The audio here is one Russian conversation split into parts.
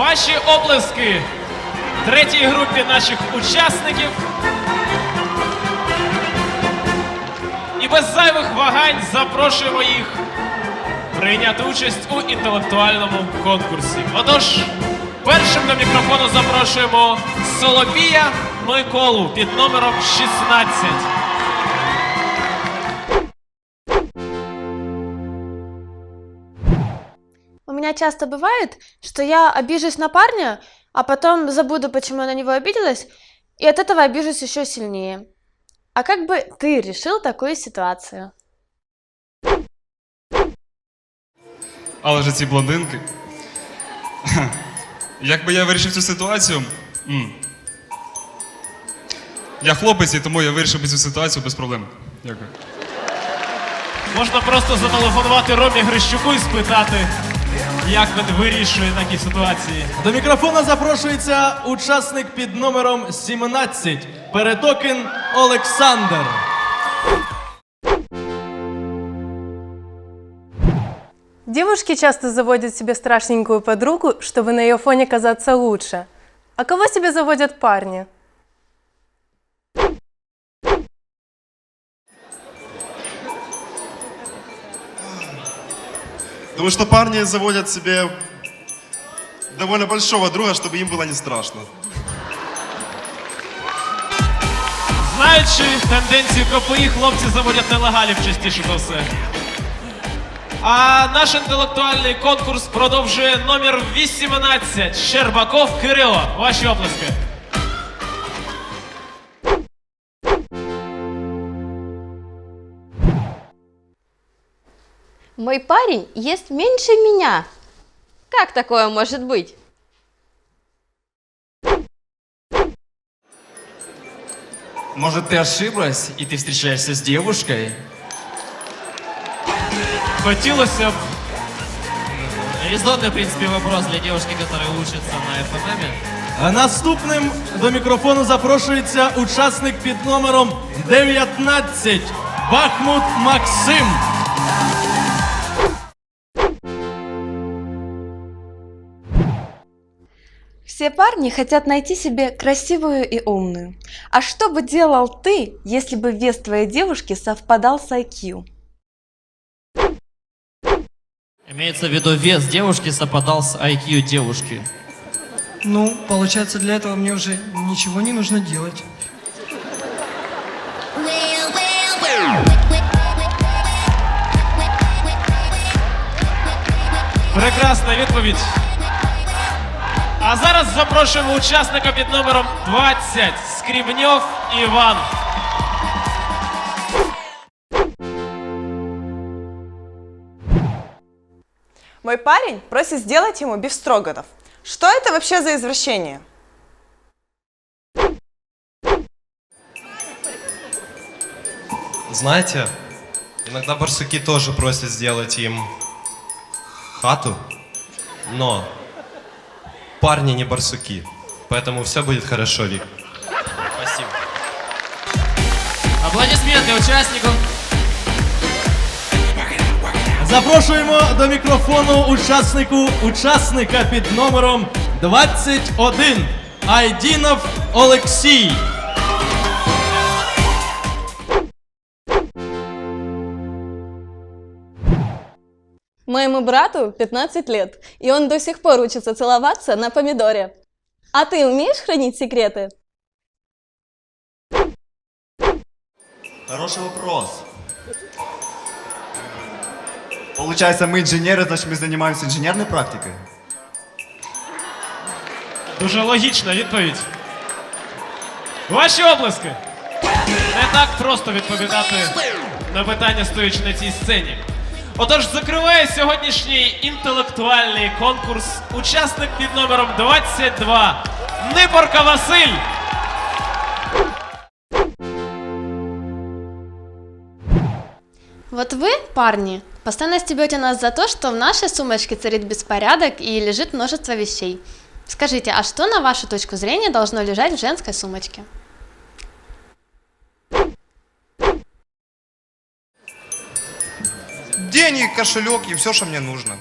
Ваші оплески третій групі наших учасників. І без зайвих вагань запрошуємо їх прийняти участь у інтелектуальному конкурсі. Отож, першим до мікрофону запрошуємо Соломія Миколу під номером 16. меня часто бывает, что я обижусь на парня, а потом забуду, почему я на него обиделась, и от этого обижусь еще сильнее. А как бы ты решил такую ситуацию? Але ж ці блондинки. Якби я вирішив цю ситуацію. м. Я хлопець, і тому я вирішив би цю ситуацію без проблем. Дякую. Можна просто зателефонувати Ромі Грищуку і спитати, як він вирішує такі ситуації. До мікрофона запрошується учасник під номером 17 Перетокін Олександр. Девушки часто заводят себе страшненькую подругу, чтобы на ее фоне казаться лучше. А кого себе заводят парни? Думаю, что парни заводят себе довольно большого друга, чтобы им было не страшно. Знаючи тенденцію КПІ, хлопці заводять нелегалів частіше за все. А наш інтелектуальний конкурс продовжує номер 18 Щербаков Кирило. Ваші оплески. Мой парень ест меньше меня. Как такое может быть? Может, ты ошиблась, и ты встречаешься с девушкой? Хотілося б. Резонный, в принципе, вопрос для девушки, которая учится на ФММ. А наступним до мікрофону запрошується учасник під номером 19 Бахмут Максим. Все парни хотят найти себе красивую и умную. А что бы делал ты, если бы вес твоей девушки совпадал с IQ? Имеется в виду вес девушки совпадал с IQ девушки. Ну, получается, для этого мне уже ничего не нужно делать. Прекрасна відповідь. А зараз запрошуємо учасника під номером 20 Скрібньов Іван. Мой парень просит сделать ему бифстроганов. Что это вообще за извращение? Знаете, иногда барсуки тоже просят сделать им хату, но парни не барсуки, поэтому все будет хорошо, Вик. Спасибо. Аплодисменты участникам. Запрошуємо до мікрофону учаснику учасника під номером 21 Айдінов Олексій. Моему брату 15 лет, и он до сих пор учится целоваться на помидоре. А ты умеешь хранить секреты? Хороший вопрос. Получается, мы инженеры, значит, мы занимаемся инженерной практикой? Дуже логічна відповідь. Ваші оплески. Не так просто відповідати на питання, стоячи на цій сцені. Отож, закриває сьогоднішній інтелектуальний конкурс учасник під номером 22 Нипорка Василь. Вот вы, парни, постоянно стебете нас за то, что в нашей сумочке царит беспорядок и лежит множество вещей. Скажите, а что, на вашу точку зрения, должно лежать в женской сумочке? Денег, кошелек и все, что мне нужно.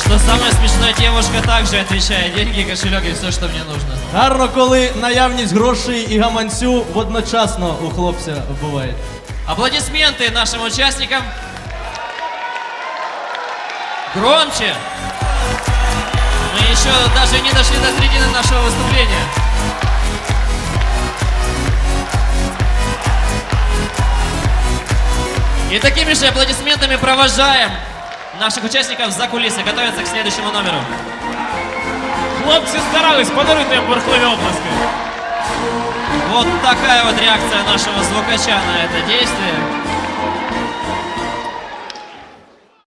Что самое смешное, девушка также отвечает. Деньги, кошелек и все, что мне нужно. Гарно, коли наявність грошей і гаманцю водночасно у хлопця буває. Аплодисменты нашим участникам. Громче. Мы еще даже не дошли до середины нашего выступления. И такими же аплодисментами провожаем наших участников за кулисы, готовятся к следующему номеру. Хлопці старались, подаруйте їм бурхливі оплески. Вот такая вот реакция нашего звукача на это действие.